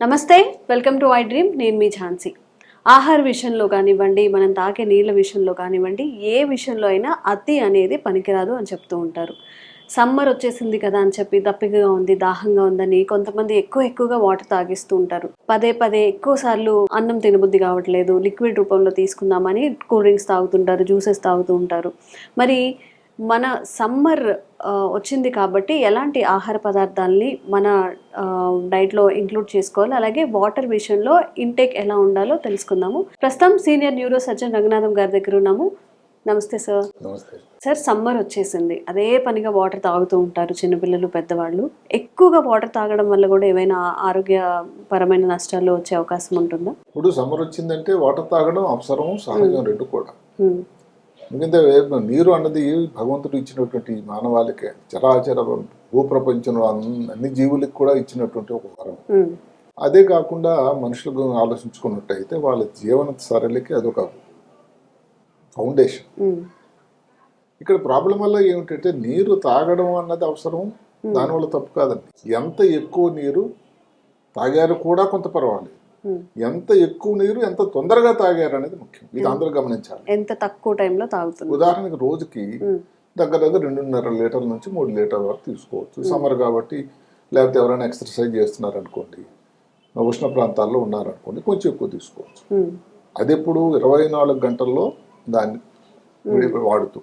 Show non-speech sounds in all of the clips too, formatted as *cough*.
నమస్తే welcome to I dream నేను మీ ఝాన్సీ. ఆహార విషయంలో కానివ్వండి మనం తాగే నీళ్ళ విషయంలో కానివ్వండి ఏ విషయంలో అయినా అతి అనేది పనికిరాదు అని చెప్తూ ఉంటారు. సమ్మర్ వచ్చేసింది కదా అని చెప్పి దప్పికగా ఉంది దాహంగా ఉందని కొంతమంది ఎక్కువ ఎక్కువగా వాటర్ తాగిస్తూ ఉంటారు. పదే పదే ఎక్కువ సార్లు అన్నం తినబుద్ధి కావట్లేదు లిక్విడ్ రూపంలో తీసుకుందామని కూల్ డ్రింక్స్ తాగుతుంటారు జ్యూసెస్ తాగుతూ ఉంటారు. మరి మన సమ్మర్ వచ్చింది కాబట్టి ఎలాంటి ఆహార పదార్థాలని మన డైట్లో ఇంక్లూడ్ చేసుకోవాలి. అలాగే వాటర్ విషయంలో ఇంటేక్ ఎలా ఉండాలో తెలుసుకుందాము. ప్రస్తుతం సీనియర్ న్యూరో సర్జన్ రంగనాథం గారి దగ్గర ఉన్నాము. నమస్తే సార్. సార్ సమ్మర్ వచ్చేసింది. అదే పనిగా వాటర్ తాగుతూ ఉంటారు చిన్నపిల్లలు పెద్దవాళ్ళు. ఎక్కువగా వాటర్ తాగడం వల్ల కూడా ఏమైనా ఆరోగ్యపరమైన నష్టాలు వచ్చే అవకాశం ఉంటుందా? ఇప్పుడు సమ్మర్ వచ్చిందంటే వాటర్ తాగడం అవసరం సహజం రెండు కూడా. ఎందుకంటే నీరు అన్నది భగవంతుడు ఇచ్చినటువంటి మానవాళికే చరాచర భూప్రపంచంలో అన్ని అన్ని జీవులకు కూడా ఇచ్చినటువంటి ఒక వరం. అదే కాకుండా మనుషులకు ఆలోచించుకున్నట్టయితే వాళ్ళ జీవన సరళికి అదొక ఫౌండేషన్. ఇక్కడ ప్రాబ్లం వల్ల ఏమిటంటే నీరు తాగడం అన్నది అవసరం దానివల్ల తప్పు కాదండి ఎంత ఎక్కువ నీరు తాగారు కూడా కొంత పర్వాలేదు. ఎంత ఎక్కువ నీరు ఎంత తొందరగా తాగారు అనేది ముఖ్యం. ఇది అందరూ గమనించాలి. ఎంత తక్కువ టైంలో తాగుతుంది ఉదాహరణకి రోజుకి. దగ్గర దగ్గర రెండున్నర లీటర్ల నుంచి మూడు లీటర్ల వరకు తీసుకోవచ్చు. సమ్మర్ కాబట్టి లేకపోతే ఎవరైనా ఎక్సర్సైజ్ చేస్తున్నారు అనుకోండి ఉష్ణ ప్రాంతాల్లో ఉన్నారనుకోండి కొంచెం ఎక్కువ తీసుకోవచ్చు. అది ఎప్పుడు ఇరవై నాలుగు గంటల్లో దాన్ని విడి- వాడుతూ.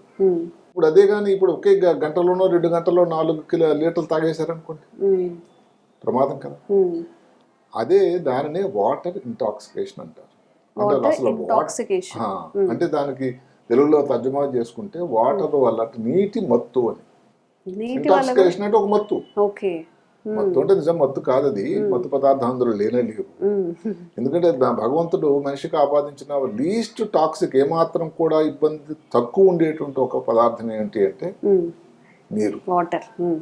ఇప్పుడు అదే కానీ ఇప్పుడు ఒకే గంటలోనో రెండు గంటల్లో నాలుగు కిలో లీటర్లు తాగేశారనుకోండి. ప్రమాదం కదా. అదే దానినే వాటర్ ఇంటాక్సికేషన్ అంటారు. అంటే అసలు దానికి తెలుగులో తర్జుమా చేసుకుంటే వాటర్ వల్ల నీటి మత్తు అని. ఇంటాక్సికేషన్ అంటే ఒక మత్తు. మత్తు అంటే నిజం మత్తు కాదు అది. మత్తు పదార్థం అందులో లేనే లేవు. ఎందుకంటే భగవంతుడు మనిషికి ఆపాదించిన లీస్ట్ టాక్సిక్ ఏమాత్రం కూడా ఇబ్బంది తక్కువ ఉండేటువంటి ఒక పదార్థం ఏంటి అంటే. నీరు. వాటర్.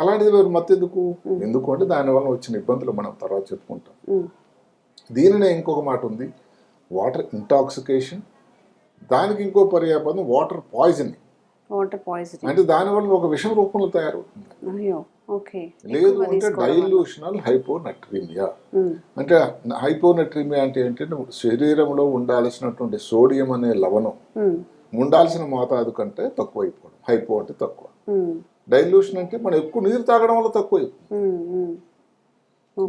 అలాంటిది మరి మత్తు ఎందుకు ఎందుకు అంటే దానివల్ల వచ్చిన ఇబ్బందులు మనం తర్వాత చెప్పుకుంటాం. దీనినే ఇంకొక మాట ఉంది. వాటర్ ఇంటాక్సికేషన్ దానికి ఇంకో పర్యాపదం వాటర్ పాయిజనింగ్ వాటర్ పాయిజనింగ్ అంటే దానివల్ల ఒక విషం రూపంలో తయారవుతుంది. లేదు అంటే డైల్యూషనల్ హైపోనట్రీమియా. అంటే హైపోనట్రీమియా అంటే ఏంటంటే శరీరంలో ఉండాల్సినటువంటి సోడియం అనే లవణం. ఉండాల్సిన మోతాదు కంటే తక్కువ అయిపోవడం హైపో అంటే తక్కువ. డైల్యూషన్ అంటే మనం ఎక్కువ నీరు తాగడం వల్ల తక్కువ.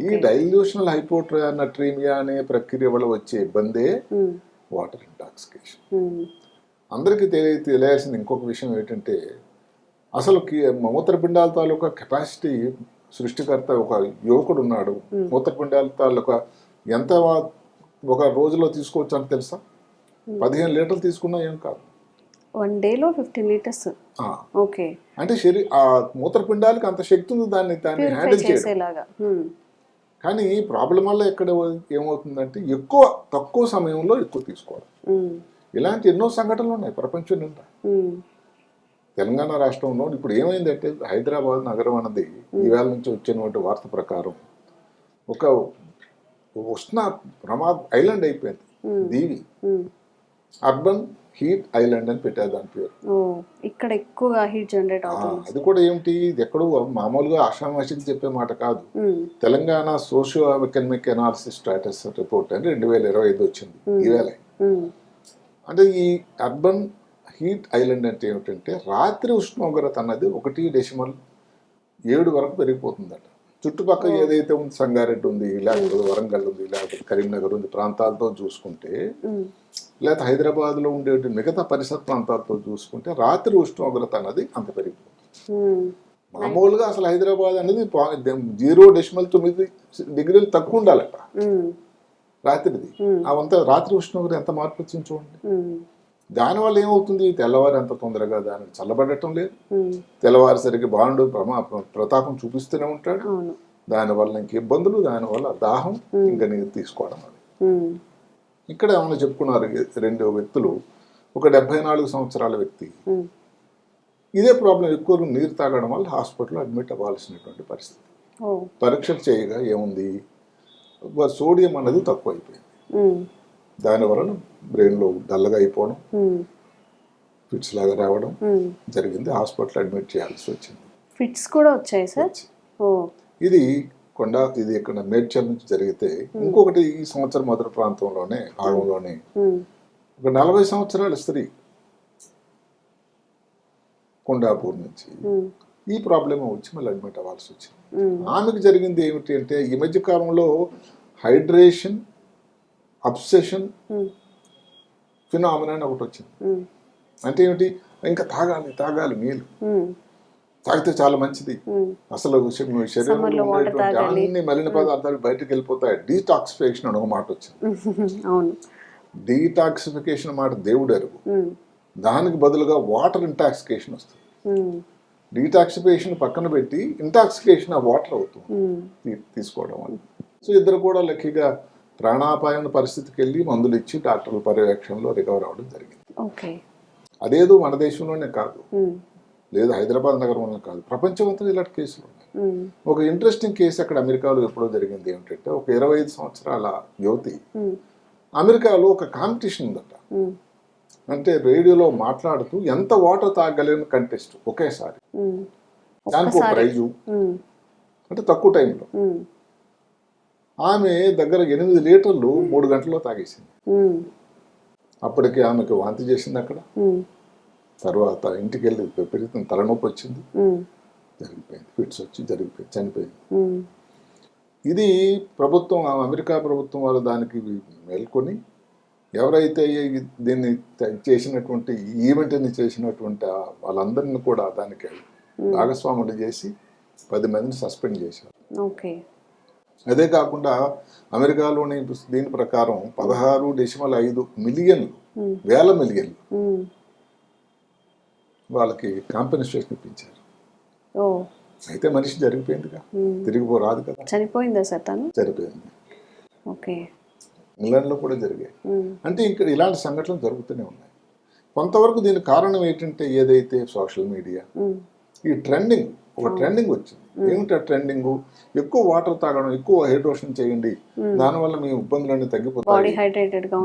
ఈ డైల్యూషనల్ హైపోనట్రీమియా అనే ప్రక్రియ వల్ల వచ్చే ఇబ్బందే. Water intoxication. అందరికీ తెలియ తెలియాల్సిన ఇంకొక విషయం ఏంటంటే అసలు మూత్రపిండాల తాలూకా కెపాసిటీ సృష్టికర్త ఒక యువకుడు ఉన్నాడు. మూత్రపిండాల తాలూకా ఎంత ఒక రోజులో తీసుకోవచ్చు అని తెలుసా? పదిహేను లీటర్లు తీసుకున్నా ఏం కాదు. వన్ డేలో ఫిఫ్టీన్ లీటర్స్. ఓకే. అంటే శరీ ఆ మూత్రపిండాలకి అంత శక్తి ఉంది దాన్ని దాన్ని హ్యాండిల్ చేయడం. కానీ ప్రాబ్లం వల్ల ఎక్కడ ఏమవుతుందంటే ఎక్కువ తక్కువ సమయంలో ఎక్కువ తీసుకోవడం. ఇలాంటి ఎన్నో సంఘటనలు ఉన్నాయి ప్రపంచం నిండా. తెలంగాణ రాష్ట్రంలో ఇప్పుడు ఏమైందంటే హైదరాబాద్ నగరం అన్నది ఈవేళ నుంచి వచ్చినటువంటి వార్త ప్రకారం ఒక ఉష్ణ ప్రమాద ఐలాండ్ అయిపోయింది దీవి. అర్బన్ హీట్ ఐలాండ్ అని పెట్టారు దాని పేరు. ఇక్కడ ఎక్కువగా హీట్ జనరేట్ అవుతుంది. అది కూడా ఏమిటి? ఇది ఎక్కడో మామూలుగా ఆషామాషికి చెప్పే మాట కాదు. Telangana socio economic analysis status report అని రెండు వేల ఇరవై ఐదు వచ్చింది. ఈవేళ. అంటే ఈ అర్బన్ హీట్ ఐలాండ్ అంటే ఏమిటంటే రాత్రి ఉష్ణోగ్రత అన్నది ఒకటి డెసిమల్ ఏడు వరకు పెరిగిపోతుందట. చుట్టుపక్కల ఏదైతే ఉంది సంగారెడ్డి ఉంది లేకపోతే వరంగల్ ఉంది లేకపోతే కరీంనగర్ ఉంది ప్రాంతాలతో చూసుకుంటే. లేకపోతే హైదరాబాద్లో ఉండే మిగతా పరిసర ప్రాంతాలతో చూసుకుంటే రాత్రి ఉష్ణోగ్రత అన్నది అంత పెరిగిపోతుంది. మామూలుగా అసలు హైదరాబాద్ అనేది జీరో డెసిమల్ తొమ్మిది డిగ్రీలు తక్కువ ఉండాలట. రాత్రిది. అవంతా రాత్రి ఉష్ణోగ్రత ఎంత మార్పు వచ్చింది చూడండి. దానివల్ల ఏమవుతుంది? తెల్లవారు అంత తొందరగా దానికి చల్లబడటం లేదు. తెల్లవారుసరికి బాండు ప్రమా ప్రతాపం చూపిస్తూనే ఉంటాడు. దానివల్ల ఇంక ఇబ్బందులు? దానివల్ల దాహం ఇంకా నీరు తీసుకోవడం అది. ఇక్కడ ఏమైనా చెప్పుకున్నారు రెండు వ్యక్తులు ఒక డెబ్బై నాలుగు సంవత్సరాల వ్యక్తి. ఇదే ప్రాబ్లం ఎక్కువ నీరు తాగడం వల్ల హాస్పిటల్లో అడ్మిట్ అవ్వాల్సినటువంటి పరిస్థితి. పరీక్షలు చేయగా ఏముంది? సోడియం అనేది తక్కువ అయిపోయింది. దానివలన బ్రెయిన్లో డల్గా అయిపోవడం. ఫిట్స్ లాగా రావడం. జరిగింది. హాస్పిటల్ అడ్మిట్ చేయాల్సి వచ్చింది. ఫిట్స్ కూడా వచ్చాయి సార్? ఇది కొండ ఇది ఇక్కడ మేడ్చల్ నుంచి జరిగితే ఇంకొకటి ఈ సంవత్సరం మొదటి ప్రాంతంలోనే భాగంలోనే ఉమ్, ఒక నలభై సంవత్సరాల స్త్రీ కొండాపూర్ నుంచి ఈ ప్రాబ్లం వచ్చి మళ్ళీ అడ్మిట్ అవ్వాల్సి వచ్చింది. ఆమెకు జరిగింది ఏమిటి అంటే ఈ మధ్య కాలంలో హైడ్రేషన్ అబ్సెషన్ ఫినామినా ఒకటి వచ్చింది. అంటే ఏమిటి? ఇంకా తాగాలి తాగాలి నీళ్ళు తాగితే చాలా మంచిది. అసలు శరీరంలో ఉండేటువంటి. అన్ని మలిన పదార్థాలు బయటకు వెళ్ళిపోతాయి. డీటాక్సిఫికేషన్ అని ఒక మాట వచ్చింది. *laughs* డీటాక్సిఫికేషన్ మాట దేవుడు అరుగు. దానికి బదులుగా వాటర్ ఇంటాక్సికేషన్ వస్తుంది. డీటాక్సిఫికేషన్ పక్కన పెట్టి ఇంటాక్సికేషన్ ఆ వాటర్ అవుతుంది తీసుకోవడం వల్ల. సో ఇద్దరు కూడా లక్కీగా ప్రాణాపాయన పరిస్థితికి వెళ్ళి మందులు ఇచ్చి డాక్టర్ల పర్యవేక్షణలో రికవర్ అవ్వడం జరిగింది. అదేదో మన దేశంలోనే కాదు. లేదు హైదరాబాద్ నగరంలో కాదు. ప్రపంచమంతా ఇలాంటి కేసులు ఉన్నాయి. ఒక ఇంట్రెస్టింగ్ కేసు అక్కడ అమెరికాలో ఎప్పుడో జరిగింది ఏమిటంటే ఒక ఇరవై ఐదు సంవత్సరాల యువతి అమెరికాలో ఒక కాంపిటీషన్ ఉందట. అంటే రేడియోలో మాట్లాడుతూ ఎంత వాటర్ తాగలేని కంటెస్ట్ ఒకేసారి. దానికి ఒక ప్రైజు. అంటే తక్కువ టైంలో. ఆమె దగ్గర ఎనిమిది లీటర్లు మూడు గంటల్లో తాగేసింది. అప్పటికి ఆమెకు వాంతి చేసింది అక్కడ. తర్వాత ఇంటికి వెళ్ళి విపరీతం తలనొప్పి వచ్చింది. జరిగిపోయింది. ఫిట్స్ వచ్చి జరిగిపోయింది. చనిపోయింది. ఇది ప్రభుత్వం అమెరికా ప్రభుత్వం వాళ్ళు దానికి మేల్కొని ఎవరైతే దీన్ని చేసినటువంటి ఈవెంట్ని చేసినటువంటి వాళ్ళందరిని కూడా దానికి భాగస్వాములు చేసి పది మందిని సస్పెండ్ చేశారు. ఓకే. అదే కాకుండా అమెరికాలోని దీని ప్రకారం పదహారు డెసిమల్ ఐదు మిలియన్లు వేల మిలియన్లు వాళ్ళకి కాంపెన్సేషన్ ఇప్పించారు. అయితే మనిషి జరిగిపోయిందిగా. ఉమ్, తిరిగిపో రాదు కదా. చనిపోయిందా సార్ తను? జరిగిపోయింది ఓకే. ఇంగ్లాండ్లో కూడా జరిగాయి. అంటే ఇక్కడ ఇలాంటి సంఘటనలు జరుగుతూనే ఉన్నాయి. కొంతవరకు దీనికి కారణం ఏంటంటే ఏదైతే సోషల్ మీడియా ఈ ట్రెండింగ్ ఒక ట్రెండింగ్ వచ్చింది. ఏమిటి ట్రెండింగ్? ఎక్కువ వాటర్ తాగడం ఎక్కువ హైడ్రోషన్ చేయండి. దానివల్ల మీ ఇబ్బందులన్నీ బాడీ తగ్గిపోతాయి హైడ్రేటెడ్గా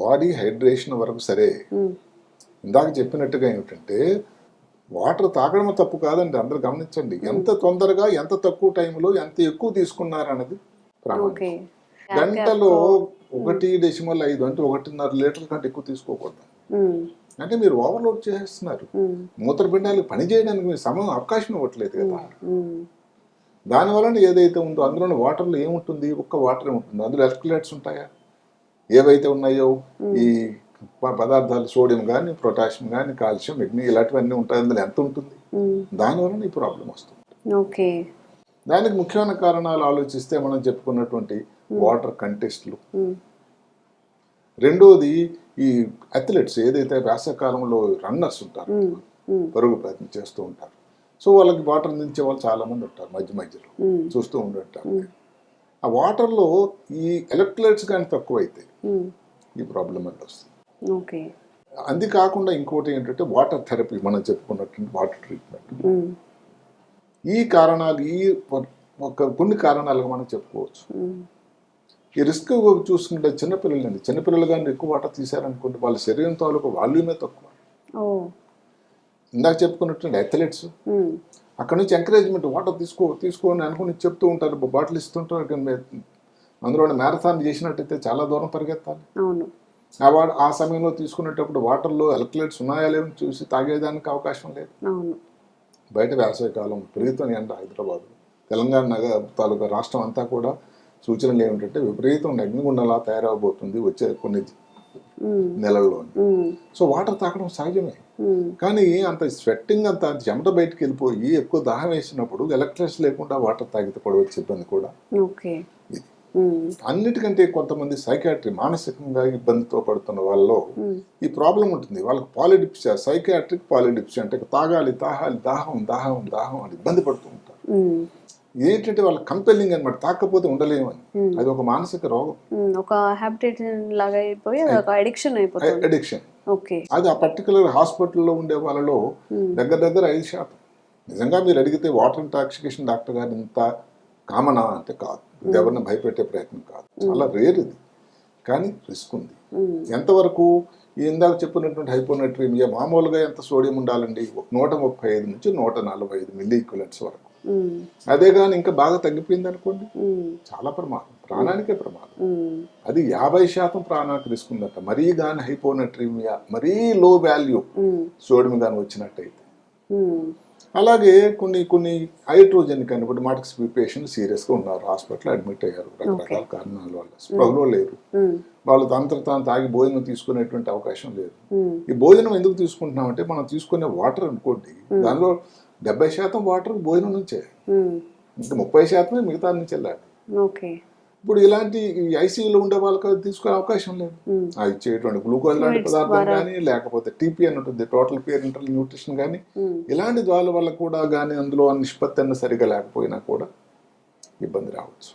బాడీ హైడ్రేషన్ వరకు సరే. ఇందాక చెప్పినట్టుగా ఏమిటంటే వాటర్ తాగడం తప్పు కాదండి అందరూ గమనించండి. ఎంత తొందరగా ఎంత తక్కువ టైంలో ఎంత ఎక్కువ తీసుకున్నారన్నది ప్రామాణికం. గంటలో ఒకటి డెసిమల్ ఐదు అంటే ఒకటిన్నర లీటర్ల కంటే ఎక్కువ తీసుకోకూడదు. ఉమ్, అంటే మీరు ఓవర్లోడ్ చేసేస్తున్నారు. మూత్రపిండాలు పని చేయడానికి మీరు సమయం అవకాశం ఇవ్వట్లేదు కదా. దానివలన ఏదైతే ఉందో అందులో వాటర్లో ఏముంటుంది? ఒక్క వాటరే ఉంటుంది అందులో ఎలక్ట్రోలైట్స్ ఉంటాయా? ఏవైతే ఉన్నాయో? ఈ పదార్థాలు సోడియం కానీ పొటాషియం కానీ కాల్షియం మెగ్నీ ఇలాంటివన్నీ ఉంటాయి. అందులో ఎంత ఉంటుంది? ఉమ్, దానివలన ఈ ప్రాబ్లం వస్తుంది. ఓకే. దానికి ముఖ్యమైన కారణాలు ఆలోచిస్తే మనం చెప్పుకున్నటువంటి వాటర్ కంటెస్ట్లు. రెండోది ఈ అథ్లెట్స్ ఏదైతే వేసవకాలంలో రన్నర్స్ ఉంటారు పరుగు ప్రయత్నం చేస్తూ ఉంటారు. సో వాళ్ళకి వాటర్ అందించే వాళ్ళు చాలా మంది ఉంటారు మధ్య మధ్యలో. చూస్తూ ఉంటుంటారు ఆ వాటర్లో ఈ ఎలక్ట్రోలైట్స్ కానీ తక్కువైతే ఈ ప్రాబ్లం అనేది వస్తుంది ఓకే. అది కాకుండా ఇంకోటి ఏంటంటే వాటర్ థెరపీ మనం చెప్పుకున్నటువంటి వాటర్ ట్రీట్మెంట్. ఈ కారణాలు ఈ ఒక కొన్ని కారణాలుగా మనం చెప్పుకోవచ్చు. ఈ రిస్క్ చూసుకుంటే చిన్నపిల్లలండి చిన్నపిల్లలు కానీ ఎక్కువ వాటర్ తీశారనుకుంటే వాళ్ళ శరీరం తాలూకు వాల్యూమే తక్కువ. ఇందాక చెప్పుకున్నటువంటి అథ్లెట్స్. అక్కడ నుంచి ఎంకరేజ్మెంట్ వాటర్ తీసుకో తీసుకో అని అనుకుని చెప్తూ ఉంటారు బాటిల్ ఇస్తుంటారు అందులో మ్యారథాన్ చేసినట్టయితే చాలా దూరం పరిగెత్తాలి. అవును. ఆ ఆ సమయంలో తీసుకునేటప్పుడు వాటర్లో ఎలక్ట్రోలైట్స్ ఉన్నాయా లేవని చూసి తాగేదానికి అవకాశం లేదు. బయట వేసవికాలం విపరీతం ఎండ హైదరాబాద్. తెలంగాణ నగర తాలూకా రాష్ట్రం అంతా కూడా సూచనలు ఏమిటంటే విపరీతం అగ్నిగుండంలా తయారవబోతుంది వచ్చే కొన్ని నెలల్లో సో వాటర్ తాగడం సహజమే. కానీ అంత స్వెట్టింగ్ అంత చెమట బయటకు వెళ్ళిపోయి ఎక్కువ దాహం వేసినప్పుడు ఎలక్ట్రిసిటీ లేకుండా వాటర్ తాగితే పడవచ్చు ఇబ్బంది కూడా. ఇది. అన్నిటికంటే కొంతమంది సైకాట్రీ మానసికంగా ఇబ్బందితో పడుతున్న వాళ్ళలో ఉమ్, ఈ ప్రాబ్లం ఉంటుంది. వాళ్ళకి పాలిడిప్సియా సైకాట్రిక్ పాలిడిప్సియా అంటే తాగాలి తాగాలి దాహం దాహం దాహం అని ఇబ్బంది పడుతూ ఉంటారు. ఉమ్, ఏంటంటే వాళ్ళ కంపెల్లింగ్ అనమాట తాకపోతే ఉండలేమని. Hmm. అది ఒక మానసిక రోగం. ఒక హ్యాబిటేట్ లాగా అయిపోయి అది ఒక అడిక్షన్ అయిపోతుంది. అడిక్షన్ ఓకే అది ఆ పర్టికులర్ హాస్పిటల్లో ఉండే వాళ్ళలో Hmm. దగ్గర దగ్గర ఐదు శాతం. నిజంగా మీరు అడిగితే వాటర్ ఇంటాక్సికేషన్ డాక్టర్ గారు ఇంత కామనా అంటే కాదు. ఇది ఎవరిని భయపెట్టే ప్రయత్నం కాదు. చాలా రేర్ ఇది. కానీ రిస్క్ ఉంది. ఎంతవరకు ఇందాక చెప్పినటువంటి హైపోనట్రీమియా మామూలుగా ఎంత సోడియం ఉండాలండి? నూట ముప్పై ఐదు నుంచి నూట నలభై ఐదు మిల్లీ ఈక్వలెంట్స్ వరకు. అదే కానీ ఇంకా బాగా తగ్గిపోయింది అనుకోండి. చాలా ప్రమాదం. ప్రాణానికే ప్రమాదం. అది యాభై శాతం ప్రాణానికి రిస్క్ ఉందట. మరీ కానీ హైపోనట్రీమియా మరీ లో వాల్యూ సోడియం కానీ వచ్చినట్టయితే. అలాగే కొన్ని కొన్ని హైడ్రోజన్ కనబడి మాటకు పేషెంట్ సీరియస్గా ఉన్నారు. హాస్పిటల్ అడ్మిట్ అయ్యారు. రకరకాల కారణాల వల్ల. స్పృహలో లేరు వాళ్ళు తంత్ర తాను తాగి భోజనం తీసుకునేటువంటి అవకాశం లేదు. ఈ భోజనం ఎందుకు తీసుకుంటున్నామంటే మనం తీసుకునే వాటర్ అనుకోండి దానిలో డెబ్బై శాతం వాటర్ భోజనం నుంచే. ఇంకా ముప్పై శాతమే మిగతా నుంచి వెళ్ళాలి ఇప్పుడు ఇలాంటి ఐసీయూలో ఉండే వాళ్ళకి తీసుకునే అవకాశం లేదు. ఆ ఇచ్చేటువంటి గ్లూకోజ్ లాంటి పదార్థం. కానీ లేకపోతే టీపీ అని ఉంటుంది టోటల్ పేరెంటల్ న్యూట్రిషన్ కానీ ఇలాంటి ద్వాల వల్ల కూడా కానీ అందులో నిష్పత్తి అన్న సరిగా లేకపోయినా కూడా ఇబ్బంది రావచ్చు.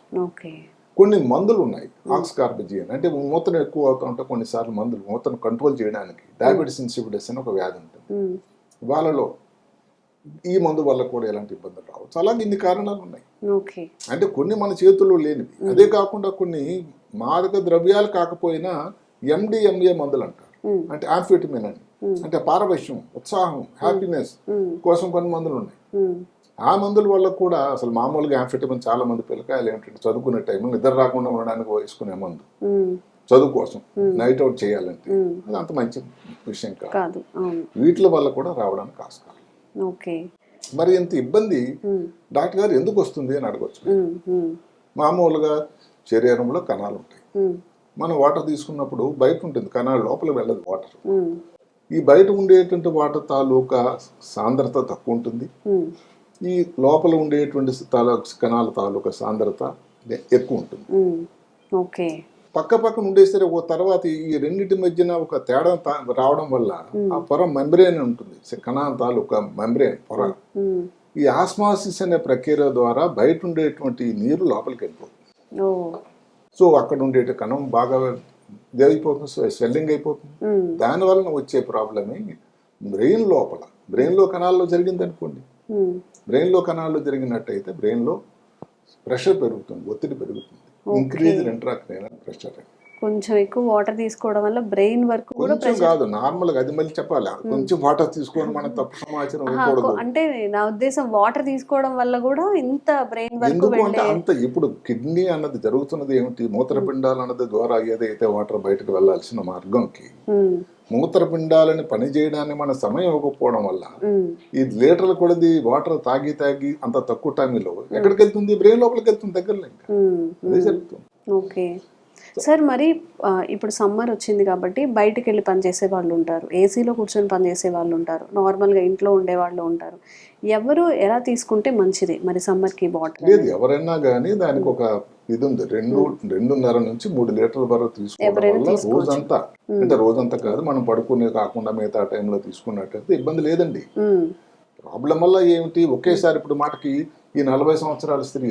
కొన్ని మందులు ఉన్నాయి ఆక్స్కార్బిజియన్. అంటే మూత్రం ఎక్కువ అవుతా ఉంటే కొన్నిసార్లు మందులు మూత్రం కంట్రోల్ చేయడానికి డయాబెటిస్ ఇన్సిపిడస్ అని ఒక వ్యాధి ఉంటుంది. వాళ్ళలో ఈ మందు వల్ల కూడా ఎలాంటి ఇబ్బందులు రావచ్చు అలాగే ఇన్ని కారణాలు ఉన్నాయి. అంటే కొన్ని మన చేతుల్లో లేనివి. అదే కాకుండా కొన్ని మాదక ద్రవ్యాలు కాకపోయినా ఎండిఎంఏ మందులు అంటారు. అంటే ఆంఫిటమిన్ అని. అంటే పారవశ్యం ఉత్సాహం హ్యాపీనెస్ కోసం కొన్ని మందులు ఉన్నాయి. ఆ మందుల వల్ల కూడా అసలు మామూలుగా ఆంఫిటమిన్ చాలా మంది పిల్లకాయలు ఏంటంటే చదువుకునే టైంలో నిద్ర రాకుండా ఉండడానికి వేసుకునే మందు. చదువు కోసం. నైట్ అవుట్ చేయాలంటే అది అంత మంచి విషయం కాదు. వీటి వల్ల కూడా రావడానికి ఆస్కారం. ఓకే. మరి ఇంత ఇబ్బంది? డాక్టర్ గారు ఎందుకు వస్తుంది అని అడగచ్చు. మామూలుగా శరీరంలో కణాలు ఉంటాయి. మనం వాటర్ తీసుకున్నప్పుడు బయట ఉంటుంది కణాలు లోపల వెళ్ళదు వాటర్. ఈ బయట ఉండేటువంటి వాటర్ తాలూకా సాంద్రత తక్కువ ఉంటుంది. ఈ లోపల ఉండేటువంటి తాలూ కణాల తాలూకా సాంద్రత ఎక్కువ ఉంటుంది. ఓకే. పక్క పక్కన ఉండేసరి ఒక తర్వాత ఈ రెండింటి మధ్యన ఒక తేడా రావడం వల్ల ఆ పొర మెంబ్రేన్ ఉంటుంది. కణాల తాలూకా మెంబ్రేన్ పొర. ఈ ఆస్మాసిస్ అనే ప్రక్రియ ద్వారా బయట ఉండేటువంటి నీరు లోపలికి వెళ్ళిపోతుంది. సో అక్కడ ఉండే కణం బాగా ఇదైపోతుంది స్వెల్లింగ్ అయిపోతుంది. దాని వలన వచ్చే ప్రాబ్లమే బ్రెయిన్ లోపల. బ్రెయిన్లో కణాల్లో జరిగింది అనుకోండి బ్రెయిన్లో కణాల్లో జరిగినట్టయితే బ్రెయిన్లో ప్రెషర్ పెరుగుతుంది ఒత్తిడి పెరుగుతుంది. ఇంక్రీజ్ ఇంట్రాక్రైనల్ ప్రెషర్ కొంచెం ఎక్కువ వాటర్ తీసుకోవడం వల్ల బ్రెయిన్ వర్క్ కూడా కాదు నార్మల్గా అది మళ్ళీ చెప్పాలి? కొంచెం వాటర్ తీసుకొని మనం తప్పు *laughs* సమాచారం అంటే నా ఉద్దేశం వాటర్ తీసుకోవడం వల్ల కూడా ఇంత బ్రెయిన్ వర్క్ అంత ఇప్పుడు కిడ్నీ అన్నది జరుగుతున్నది ఏమిటి? మూత్రపిండాలు అన్నది ద్వారా ఏదైతే వాటర్ బయటకు వెళ్ళాల్సిన మార్గంకి ఉమ్, మూత్రపిండాలని పని చేయడానికి మన సమయం ఇవ్వకపోవడం వల్ల ఈ లీటర్ల కొలది వాటర్ తాగి తాగి అంత తక్కువ టైంలో ఎక్కడికి వెళ్తుంది? బ్రెయిన్ లోపలికి వెళ్తుంది దగ్గరలో ఇంకా. అదే జరుగుతుంది ఓకే. సార్ మరి ఇప్పుడు సమ్మర్ వచ్చింది కాబట్టి బయటికి వెళ్ళి పనిచేసే వాళ్ళు ఉంటారు. ఏసీలో కూర్చొని పనిచేసే వాళ్ళు ఉంటారు. నార్మల్గా ఇంట్లో ఉండే వాళ్ళు ఉంటారు. ఎవరు ఎలా తీసుకుంటే మంచిది? మరి సమ్మర్కి వాటర్ లేదు ఎవరైనా కానీ దానికి ఒక ఇది ఉంది రెండు రెండున్నర నుంచి మూడు లీటర్ల వరకు తీసుకోవడం ఎవరైనా వల్ల. రోజంతా అంటే రోజంతా కాదు మనం పడుకునే కాకుండా మిగతా టైంలో తీసుకున్నట్టయితే ఇబ్బంది లేదండి. ప్రాబ్లం వల్ల ఏమిటి? ఒకేసారి ఇప్పుడు మాటకి ఈ నలభై సంవత్సరాల స్త్రీ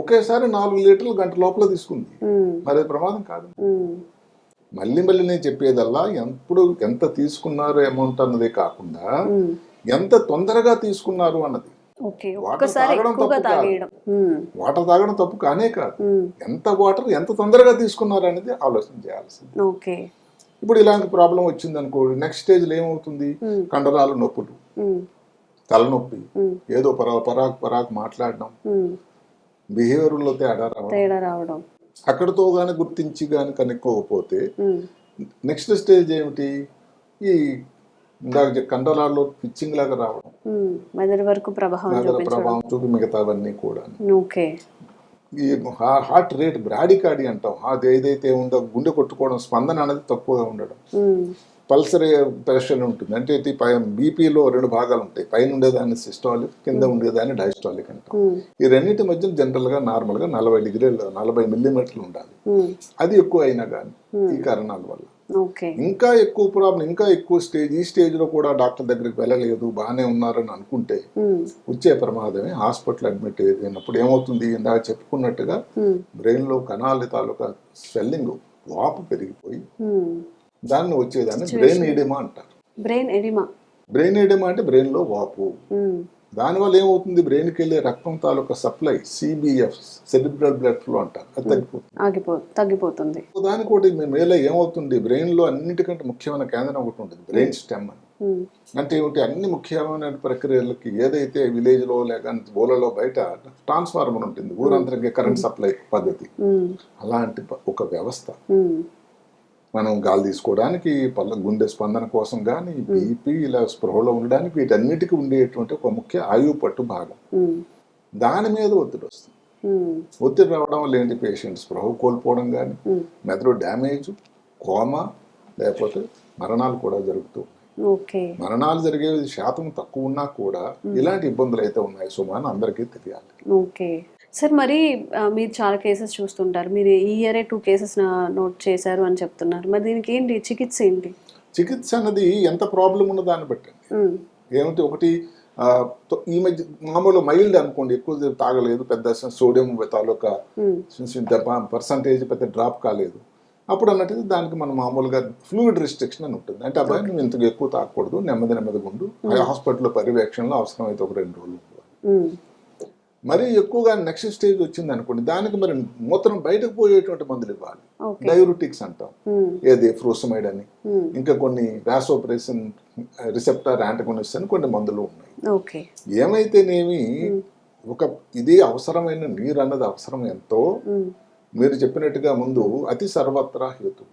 ఒకేసారి నాలుగు లీటర్లు గంట లోపల తీసుకుంది. మరి అది ప్రమాదం కాదు. మళ్ళీ మళ్ళీ నేను చెప్పేదల్లా ఎప్పుడు ఎంత తీసుకున్నారు అమౌంట్ అన్నదే కాకుండా ఎంత తొందరగా తీసుకున్నారు అన్నది. వాటర్ తాగడం తప్పు కాదు. వాటర్ తాగడం తప్పు కానే కాదు. ఎంత వాటర్ ఎంత తొందరగా తీసుకున్నారు అనేది ఆలోచన చేయాల్సింది. ఇప్పుడు ఇలాంటి ప్రాబ్లం వచ్చింది అనుకోండి నెక్స్ట్ స్టేజ్లో ఏమవుతుంది? కండరాల నొప్పులు తలనొప్పి ఏదో పరా పరాకు పరాకు మాట్లాడడం బిహేవియర్లో తేడా రావడం. తేడా రావడం. అక్కడితో కానీ గుర్తించి కానీ కనుక్కోకపోతే నెక్స్ట్ స్టేజ్ ఏమిటి? ఈ ఇందాక కండరాల్లో పిచ్చింగ్ లాగా రావడం. మెదడు వరకు ప్రభావం ప్రభావం చూపి మిగతావన్నీ కూడా ఓకే. ఈ హార్ట్ రేట్ బ్రాడికాడి అంటాం. అది ఏదైతే ఉందో గుండె కొట్టుకోవడం స్పందన అనేది తక్కువగా ఉండడం. ఉమ్, పల్స్ రే ప్రెషర్ ఉంటుంది. అంటే ఇది పై బీపీలో రెండు భాగాలు ఉంటాయి. పైన ఉండేదాన్ని సిస్టాలిక్ కింద ఉండేదాన్ని డైస్టాలిక్ అంటాం. ఉమ్, ఈ రెండింటి మధ్య జనరల్గా నార్మల్గా నలభై డిగ్రీలు నలభై మిల్లీమీటర్లు ఉండాలి. ఉమ్, అది ఎక్కువ అయినా కానీ ఈ కారణాల వల్ల. ఇంకా ఎక్కువ ప్రాబ్లం ఇంకా ఎక్కువ స్టేజ్ ఈ స్టేజ్లో కూడా డాక్టర్ దగ్గరికి వెళ్ళలేదు బాగానే ఉన్నారని అనుకుంటే వచ్చే ప్రమాదమే. హాస్పిటల్ అడ్మిట్ అయినప్పుడు ఏమవుతుంది? ఇందాక చెప్పుకున్నట్టుగా ఉమ్, బ్రెయిన్లో కణాల తాలూకా స్వెల్లింగ్ వాపు పెరిగిపోయి. దాన్ని వచ్చేదాన్ని బ్రెయిన్ ఎడిమా అంటారు. బ్రెయిన్ ఎడిమా బ్రెయిన్ ఎడిమా అంటే బ్రెయిన్లో వాపు. ఉమ్, దానివల్ల ఏమవుతుంది? బ్రెయిన్కి వెళ్ళే రక్తం తాలూకా supply CBF cerebral blood flow అంటారు. అది తగ్గిపోతుంది. ఆగిపో తగ్గిపోతుంది. దానికి ఒకటి మేలో ఏమవుతుంది? బ్రెయిన్లో అన్నిటికంటే ముఖ్యమైన కేంద్రం ఒకటి ఉంటుంది. బ్రెయిన్ స్టెమ్ అని. ఉమ్, అంటే ఏమిటి? అన్ని ముఖ్యమైన ప్రక్రియలకి ఏదైతే విలేజ్లో లేక ఊళ్ళలో బయట ట్రాన్స్ఫార్మర్ ఉంటుంది. ఊరంతరికి కరెంట్ సప్లై పద్ధతి. అలాంటి ఒక వ్యవస్థ. మనం గాలి తీసుకోవడానికి పళ్ళ గుండె స్పందన కోసం కానీ బీపీ ఇలా స్పృహలో ఉండడానికి వీటన్నిటికీ ఉండేటువంటి ఒక ముఖ్య ఆయువు పట్టు భాగం. దాని మీద ఒత్తిడి వస్తుంది. ఒత్తిడి రావడం వల్ల ఏంటి? పేషెంట్ స్పృహ కోల్పోవడం కానీ. మెదడు డ్యామేజ్ కోమా లేకపోతే మరణాలు కూడా జరుగుతూ మరణాలు జరిగే శాతం తక్కువ ఉన్నా కూడా ఇలాంటి ఇబ్బందులు అయితే ఉన్నాయి సుమా అని అందరికీ తెలియాలి. సార్ మరి మీరు చాలా కేసెస్ చూస్తుంటారు. మీరు ఈ ఇయరే టూ కేసెస్ నోట్ చేశారు అని చెప్తున్నారు. మరి దీనికి ఏంటి? చికిత్స ఏంటి? చికిత్స అన్నది ఎంత ప్రాబ్లం ఉన్నదో దాన్ని బట్టండి ఉమ్, ఏమిటి? ఒకటి ఈ మధ్య మామూలు మైల్డ్ అనుకోండి ఎక్కువ తాగలేదు పెద్ద సోడియం తాలూకా పర్సంటేజ్ పెద్ద డ్రాప్ కాలేదు. అప్పుడు అన్నట్టు దానికి మనం మామూలుగా ఫ్లూయిడ్ రిస్ట్రిక్షన్ అని ఉంటుంది. అంటే అబ్బాయి నువ్వు ఇంతకు ఎక్కువ తాగకూడదు నెమ్మది నెమ్మదిగా ఉండు. హాస్పిటల్లో పర్యవేక్షణలో అవసరమైతే ఒక రెండు రోజులు మరి ఎక్కువగా నెక్స్ట్ స్టేజ్ వచ్చింది అనుకోండి దానికి మరి మూత్రం బయటకు పోయేటువంటి మందులు ఇవ్వాలి. ఓకే. డయూరిటిక్స్ అంటాం. ఏది? ఫ్రూసమైడ్ అని. ఇంకా కొన్ని వ్యాసోపరేషన్ రిసెప్టర్ యాంటగోనిస్ట్ అని కొన్ని మందులు ఉన్నాయి. ఏమైతేనేమి ఒక ఇది అవసరమైన నీరు అన్నది అవసరం ఎంతో. మీరు చెప్పినట్టుగా ముందు అతి సర్వత్రా హేతు.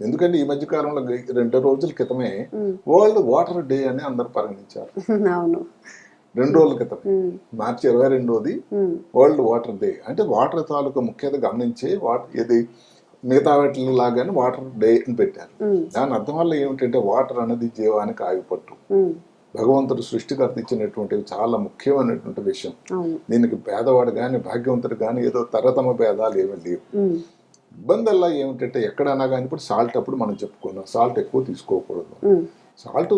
ఎందుకంటే ఈ మధ్య కాలంలో రెండు రోజుల క్రితమే వరల్డ్ వాటర్ డే అని అందరు పరిగణించారు. *laughs* అవును. రెండు రోజుల క్రితం. మార్చి ఇరవై రెండోది వరల్డ్ వాటర్ డే. అంటే వాటర్ తాలూకా ముఖ్యత గమనించే వాటర్ ఇది మిగతా వాటిలో లాగానే వాటర్ డే అని పెట్టారు. దాని అర్థం వల్ల ఏమిటంటే వాటర్ అనేది జీవానికి ఆగిపట్టు భగవంతుడు సృష్టికర్త ఇచ్చినటువంటి చాలా ముఖ్యమైనటువంటి విషయం. దీనికి పేదవాడు కానీ భాగ్యవంతుడు కానీ ఏదో తరతమ భేదాలు ఏమీ లేవు. ఉమ్, ఇబ్బంది అలా ఏమిటంటే ఎక్కడైనా కానీ ఇప్పుడు సాల్ట్ అప్పుడు మనం చెప్పుకున్నాం. సాల్ట్ ఎక్కువ తీసుకోకూడదు. సాల్ట్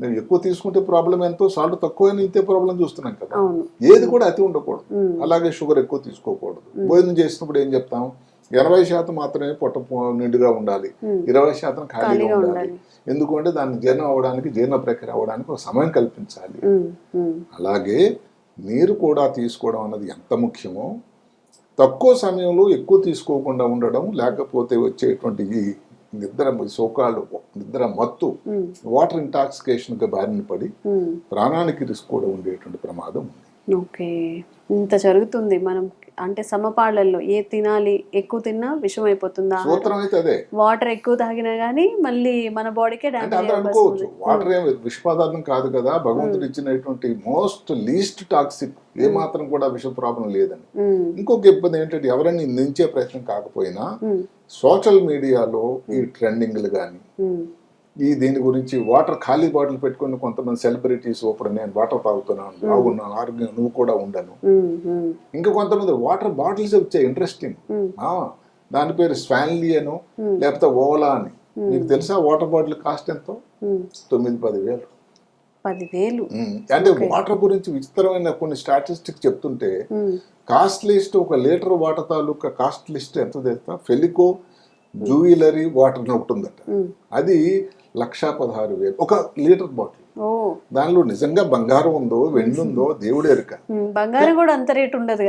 నేను ఎక్కువ తీసుకుంటే ప్రాబ్లం ఎంతో సాల్ట్ తక్కువ ఇంతే ప్రాబ్లం చూస్తున్నాం కదా. ఏది కూడా అతి ఉండకూడదు. అలాగే షుగర్ ఎక్కువ తీసుకోకూడదు. భోజనం చేసినప్పుడు ఏం చెప్తాం? ఎనభై శాతం మాత్రమే పొట్ట నిండుగా ఉండాలి. ఇరవై శాతం ఖాళీగా ఉండాలి. ఎందుకంటే దాన్ని జీర్ణం అవ్వడానికి జీర్ణ ప్రక్రియ అవ్వడానికి ఒక సమయం కల్పించాలి. అలాగే నీరు కూడా తీసుకోవడం అన్నది ఎంత ముఖ్యమో తక్కువ సమయంలో ఎక్కువ తీసుకోకుండా ఉండడం లేకపోతే వచ్చేటువంటి ఈ నిద్ర సోకాళ్ళు నిద్ర మత్తు వాటర్ ఇంటాక్సికేషన్కి బారిన పడి. ప్రాణానికి రిస్క్ కూడా ఉండేటువంటి ప్రమాదం ఉంది ఓకే. ఇంత జరుగుతుంది మనం అంటే సమపాళ్ళల్లో ఏ తినాలి ఎక్కువ తిన్నా విషం అయిపోతుందా సూత్రం అయితే అదే. వాటర్ ఎక్కువ తాగినా గానీ మళ్ళీ మన బాడీకే డ్యామేజ్ అనుకోవచ్చు వాటర్ ఏం విష పదార్థం కాదు కదా భగవంతుడు ఇచ్చినటువంటి మోస్ట్ లీస్ట్ టాక్సిక్ ఏ మాత్రం కూడా విష ప్రాబ్లం లేదని ఇంకొక ఇబ్బంది ఏంటంటే ఎవరైనా నిందించే ప్రయత్నం కాకపోయినా సోషల్ మీడియాలో ఈ ట్రెండింగ్లు కానీ ఈ దీని గురించి వాటర్ ఖాళీ బాటిల్ పెట్టుకుని కొంతమంది సెలబ్రిటీస్ ఇప్పుడు నేను వాటర్ తాగుతున్నాను బాగున్నాను ఆరోగ్యం నువ్వు కూడా ఉండను. ఇంకా కొంతమంది వాటర్ బాటిల్స్ వచ్చాయి ఇంట్రెస్టింగ్ దాని పేరు స్వాన్లీ అను లేకపోతే ఓలా అని. మీకు తెలుసా వాటర్ బాటిల్ కాస్ట్ ఎంతో? తొమ్మిది పది వేలు పదివేలు అంటే వాటర్ గురించి విచిత్రమైన కొన్ని స్టాటిస్టిక్స్ చెప్తుంటే కాస్ట్ లిస్ట్ ఒక లీటర్ వాటర్ తాలూకా కాస్ట్ లిస్ట్ ఎంత తెలుసా? ఫెలికో జూయిలరీ వాటర్ అని ఒకటి ఉందట. అది లక్షా పదహారు వేలు. ఒక లీటర్ బాటిల్. దానిలో నిజంగా బంగారం ఉందో వెండి ఉందో దేవుడు ఎరుక. బంగారం కూడా అంత రేట్ ఉండదు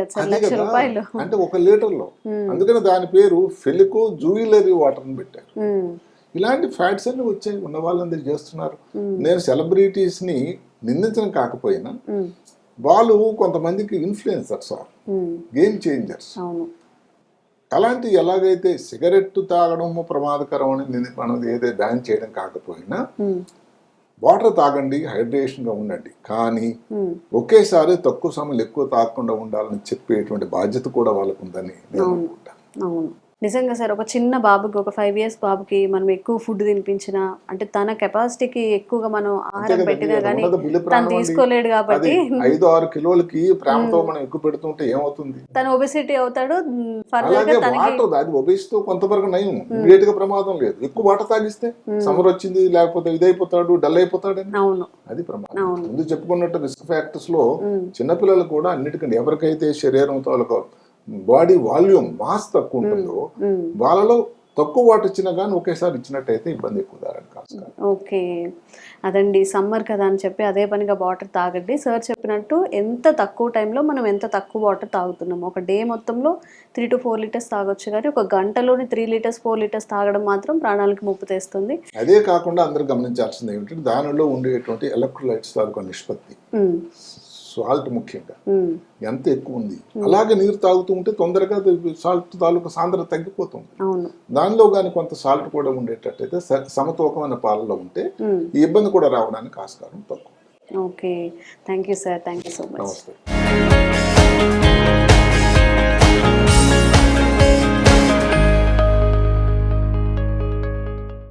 రూపాయలు. అంటే ఒక లీటర్లో అందుకని దాని పేరు ఫెలికో జూయిలరీ వాటర్ అని పెట్టారు ఇలాంటి ఫ్యాట్స్ అన్ని వచ్చాయి ఉన్న వాళ్ళందరూ చేస్తున్నారు. నేను సెలబ్రిటీస్ని నిందించడం కాకపోయినా వాళ్ళు కొంతమందికి ఇన్ఫ్లుయెన్సర్స్ గేమ్ చేంజర్స్. అలాంటి ఎలాగైతే సిగరెట్ తాగడము ప్రమాదకరం అని మనం ఏదైతే బ్యాన్ చేయడం కాకపోయినా ఉమ్, వాటర్ తాగండి హైడ్రేషన్గా ఉండండి. కానీ ఉమ్, ఒకేసారి తక్కువ సమయంలో ఎక్కువ తాగకుండా ఉండాలని చెప్పేటువంటి బాధ్యత కూడా వాళ్ళకు ఉందని నేను అనుకుంటాను. నిజంగా సార్ ఒక చిన్న బాబుకి ఒక ఫైవ్ ఇయర్స్ బాబుకి మనం ఎక్కువ ఫుడ్ తినిపించినా అంటే తన కెపాసిటీకి ఎక్కువగా మనం ఆహారం పెట్టినా కానీ తను. తీసుకోలేడు కాబట్టి ఐదు ఆరు కిలోలకి ప్రేమతో మనం ఎక్కువ పెడుతుంటే ఏమవుతుంది? తను ఒబెసిటీ అవుతాడు వాటర్ అది ఒబేస్తో కొంతవరకు నయం. ఇమీడియట్గా ప్రమాదం లేదు. ఎక్కువ వాటర్ తాగిస్తే సమ్మర్ వచ్చింది లేకపోతే ఇదైపోతాడు డల్ అయిపోతాడని అవును. అది ప్రమాదం. ముందు చెప్పుకున్నట్టు రిస్క్ ఫ్యాక్టర్స్లో చిన్నపిల్లలు కూడా అన్నిటికంటే ఎవరికైతే శరీరం తాలూకా బాడీ వాల్యూమ్ మాస్ తక్కువ ఉంటుందో వాళ్ళలో తక్కువ వాటర్ ఇచ్చినా కానీ ఒకేసారి ఇచ్చినట్టయితే ఇబ్బంది ఎక్కువ దారానికి ఆస్కారం ఓకే. అదండి సమ్మర్ కదా అని చెప్పి అదే పనిగా వాటర్ తాగండి. సార్ చెప్పినట్టు ఎంత తక్కువ టైంలో మనం ఎంత తక్కువ వాటర్ తాగుతున్నాం ఒక డే మొత్తంలో త్రీ టు ఫోర్ లీటర్స్ తాగొచ్చు కానీ ఒక గంటలోని త్రీ లీటర్స్ ఫోర్ లీటర్స్ తాగడం మాత్రం ప్రాణాలకు ముప్పు తెస్తుంది. అదే కాకుండా అందరూ గమనించాల్సింది ఏమిటంటే దానిలో ఉండేటువంటి ఎలక్ట్రోలైట్స్ తాలూకా నిష్పత్తి. సాల్ట్ ముఖ్యంగా. ఎంత ఎక్కువ ఉంది? అలాగే నీరు తాగుతూ ఉంటే తొందరగా సాల్ట్ తాలూకా సాంద్రత తగ్గిపోతుంది. దానిలో కానీ కొంత సాల్ట్ కూడా ఉండేటట్టయితే సమతూకమైన పాలలో ఉంటే ఈ ఇబ్బంది కూడా రావడానికి ఆస్కారం తక్కువ. Okay. Thank you sir. Thank you so much. నమస్తే.